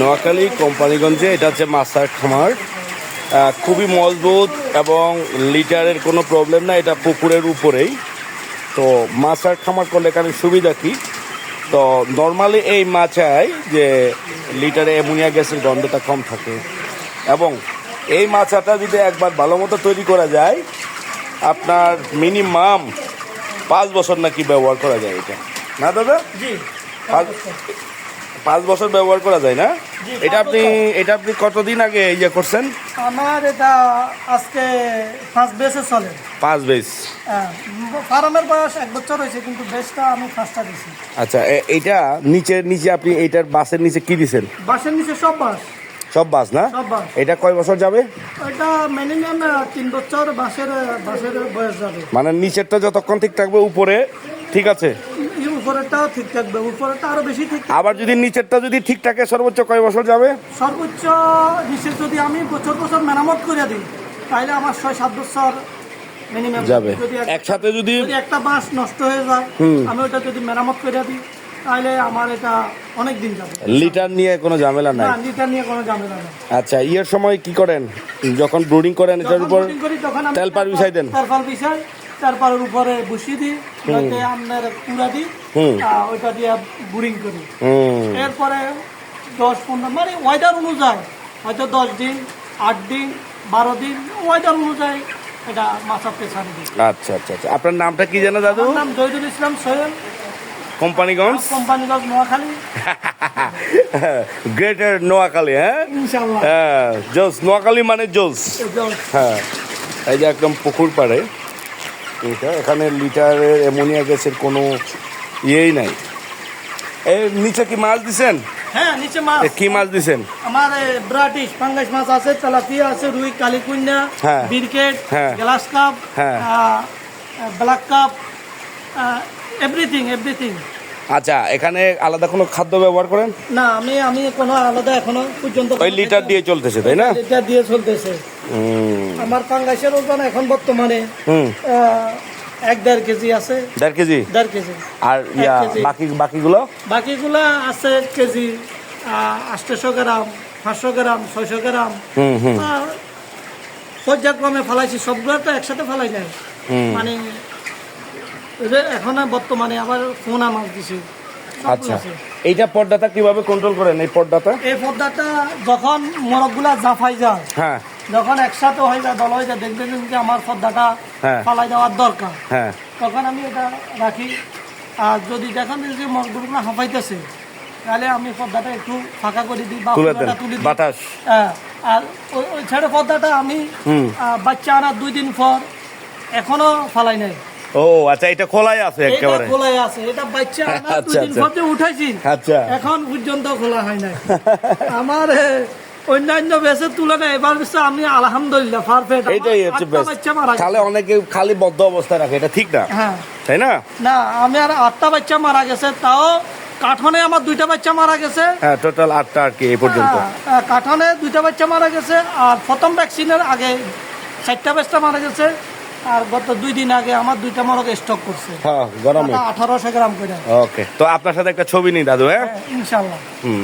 নোয়াখালী কোম্পানিগঞ্জে এটা হচ্ছে মাছার খামার। খুবই মজবুত এবং লিটারের কোনো প্রবলেম না এটা পুকুরের উপরেই। তো মাছার খামার করলে এখানে সুবিধা কী? তো নর্মালি এই মাছায় যে লিটারে অ্যামোনিয়া গ্যাসের গন্ধটা কম থাকে এবং এই মাছাটা যদি একবার ভালো মতো তৈরি করা যায় আপনার মিনিমাম পাঁচ বছর নাকি ব্যবহার করা যায় এটা। না দাদা? জি পাঁচ পাঁচ বছর ব্যবহার করা যায় না? এটা আপনি এটা আপনি কতদিন আগে ইয়ে করছেন? আমার এটা আজকে ফার্স্ট বেসে চলে। পাঁচ বেস। হ্যাঁ, ফার্মের বয়স এক বছর হয়েছে কিন্তু বেসটা আমি ফার্স্টটা দিছি। আচ্ছা এ- এইটা নিচের নিচে আপনি এইটার বাসের নিচে কি দিছেন? বাসের নিচে সব বাস। সব বাস না? এটা কয় বছর যাবে? এটা মিনিমাম তিন বছর বাসের বাসের বয়স যাবে। মানে নিচেরটা যতক্ষণ ঠিক থাকবে উপরে ঠিক আছে? এই উপরেরটাও ঠিক থাকবে উপরেরটা আরও বেশি ঠিক আবার যদি নিচেরটা যদি ঠিক থাকে সর্বোচ্চ কয় বছর যাবে? সর্বোচ্চ নিচে যদি আমি বছর বছর মেরামত করে দিই তাহলে আমার ছয় সাত বছর মিনিমাম যাবে। একসাথে যদি একটা বাঁশ নষ্ট হয়ে যায় আমি ওটা যদি মেরামত করে দিই তাহলে আমার এটা অনেক দিন যাবে। লিটার নিয়ে কোনো ঝামেলা নাই? লিটার নিয়ে কোনো ঝামেলা নেই। আচ্ছা ইয়ের সময় কি করেন? যখন ব্রুডিং করেন এটার উপর তখন আমি বিছাই দেন? তেলপার বিছাই তারপরের উপরে বসিয়ে দিই যাতে আপনার পুরা দিই। ওইটা দিয়ে বুরিং করি। এরপরে দশ পনেরো মানে ওয়েদার অনুযায়ী হয়তো দশ দিন আট দিন বারো দিন ওয়েদার অনুযায়ী এটা মাছাতে ছাড়ি দিই। আচ্ছা আচ্ছা আচ্ছা। আপনার নামটা কি জানো দাদু? নাম জহিদুল ইসলাম সোহেল। কোম্পানিগঞ্জ? কোম্পানিগঞ্জ নোয়াখালী। গ্রেটার নোয়াখালী হ্যাঁ? হ্যাঁ জোস নোয়াখালী মানে জোস। হ্যাঁ। এই যে একদম পুকুর পাড়ে এটা এখানে লিটারের অ্যামোনিয়া গ্যাসের কোনো ইয়েই নাই। এর নিচে কি মাছ দিছেন? হ্যাঁ নিচে মাছ কি মাছ দিছেন? আমার ব্রাটিশ পাঙ্গাস মাছ আছে তেলাপিয়া আছে রুই কালিকুন্যা হ্যাঁ। বিরকেট হ্যাঁ। গ্লাস কাপ হ্যাঁ। Black cup everything everything. আচ্ছা এখানে আলাদা কোনো খাদ্য ব্যবহার করেন? না আমি আমি কোনো আলাদা এখনও পর্যন্ত ওই লিটার দিয়ে চলতেছে তাই না? লিটার দিয়ে চলতেছে। আমার পাঙ্গাসের ওজন এখন বর্তমানে এক দেড় কেজি আছে। দেড় কেজি? দেড় কেজি। আর ইয়া বাকি বাকিগুলো? বাকিগুলা আছে কেজি আটশো গ্রাম পাঁচশো গ্রাম ছয়শো গ্রাম। পর্যায়ক্রমে ফেলাইছি সবগুলো তো একসাথে ফেলাই নাই মানে যে এখন বর্তমানে আবার ফোন আমার দিছে। আচ্ছা। এইটা পর্দাটা কীভাবে কন্ট্রোল করেন? এই পর্দাটা? এই পর্দাটা যখন মরকগুলা জাফাই যায় হ্যাঁ। যখন একসাথে হয়ে যায় দল হয়ে যায় দেখবেন যে আমার পর্দাটা হ্যাঁ। ফালাই দেওয়ার দরকার। হ্যাঁ। তখন আমি এটা রাখি। আর যদি দেখেন যে মরগুলো হাঁপাইতেছে তাহলে আমি পর্দাটা একটু ফাঁকা করে দিই বা তুলে বাতাস। হ্যাঁ, আর ওই- ছেড়ে পর্দাটা আমি বাচ্চা আনার দুই দিন পর এখনও ফালাই নাই। ও আচ্ছা এটা খোলাই আছে এটা একেবারে। খোলাই আছে এটা বাচ্চা আচ্ছা, দিন আচ্ছা। উঠাইছি আচ্ছা। এখন পর্যন্ত খোলা হয় নাই। আমার অন্যান্য বেসের তুলনায় এবার আমি আলহামদুলিল্লাহ পারফেক্ট এইটাই হচ্ছে বাচ্চা মারা তাহলে অনেকে খালি বদ্ধ অবস্থায় রাখে এটা ঠিক না? হ্যাঁ। তাই না? না আমি আর আটটা বাচ্চা মারা গেছে তাও কাঠনে আমার দুইটা বাচ্চা মারা গেছে। হ্যাঁ টোটাল আটটা আর কি এই পর্যন্ত। হ্যাঁ, কাঠনে দুইটা বাচ্চা মারা গেছে আর প্রথম ভ্যাকসিনের আগে চারটা বাচ্চা মারা গেছে আর গত দুই দিন আগে আমার দুইটা মরক স্টক করছে। হ্যাঁ গরমে। আঠারোশো গ্রাম করে। ওকে তো আপনার সাথে একটা ছবি নিই দাদু হ্যাঁ? ইনশাল্লাহ হুম।